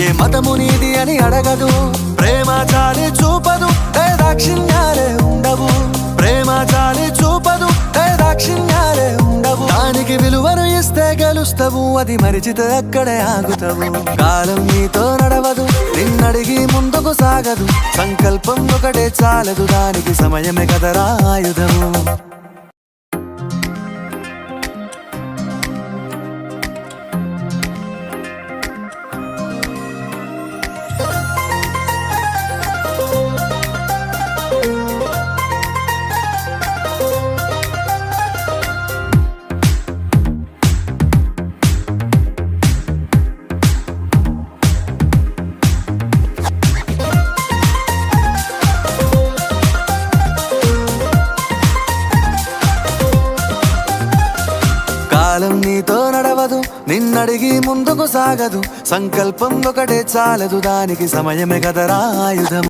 ఏ మతము నీది అని అడగదు. ప్రేమ చాలి చూపదు. ఏ దాక్షిణ్యాలే ఉండవు. ప్రేమ చాలి చూపదు. ఏ దాక్షిణ్యాలే ఉండవు. దానికి విలువను ఇస్తే గెలుస్తావు. అది మరిచితే అక్కడే ఆగుతావు. కాలం నీతో నడవదు. నిన్నడిగి ముందుకు సాగదు. సంకల్పం ఒకటే చాలదు. దానికి సమయమే కదరా ఆయుధము. కాలం నీతో నడవదు నిన్నడిగి ముందుకు సాగదు. సంకల్పం ఒకటే చాలదు దానికి సమయమే కదరా ఆయుధం.